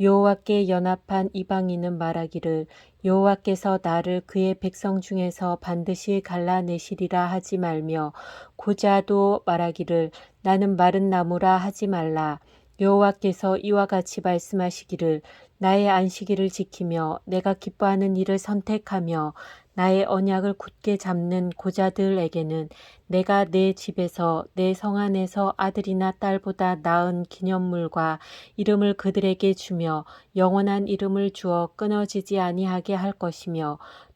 여호와께 연합한 이방인은 말하기를 여호와께서 나를 그의 백성 중에서 반드시 갈라내시리라 하지 말며 고자도 말하기를 나는 마른 나무라 하지 말라 여호와께서 이와 같이 말씀하시기를 나의 안식일을 지키며 내가 기뻐하는 일을 선택하며 나의 언약을 굳게 잡는 고자들에게는 내가 내 집에서 내 성 안에서 아들이나 딸보다 나은 기념물과 이름을 그들에게 주며 영원한 이름을 주어 끊어지지 아니하게 할 것이며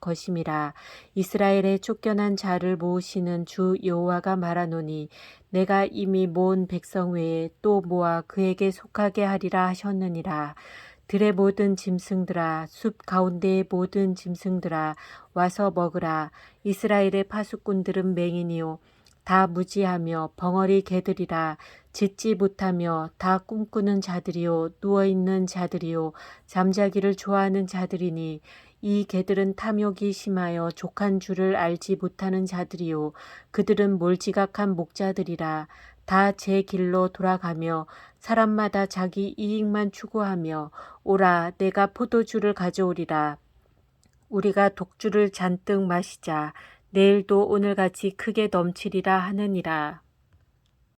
것임이라 이스라엘의 쫓겨난 자를 모으시는 주 여호와가 말하노니 내가 이미 모은 백성 외에 또 모아 그에게 속하게 하리라 하셨느니라. 들의 모든 짐승들아 숲 가운데의 모든 짐승들아 와서 먹으라. 이스라엘의 파수꾼들은 맹인이요. 다 무지하며 벙어리 개들이라 짓지 못하며 다 꿈꾸는 자들이요 누워있는 자들이요 잠자기를 좋아하는 자들이니 이 개들은 탐욕이 심하여 족한 줄을 알지 못하는 자들이요 그들은 몰지각한 목자들이라 다 제 길로 돌아가며 사람마다 자기 이익만 추구하며 오라 내가 포도주를 가져오리라. 우리가 독주를 잔뜩 마시자. 내일도 오늘같이 크게 넘치리라 하느니라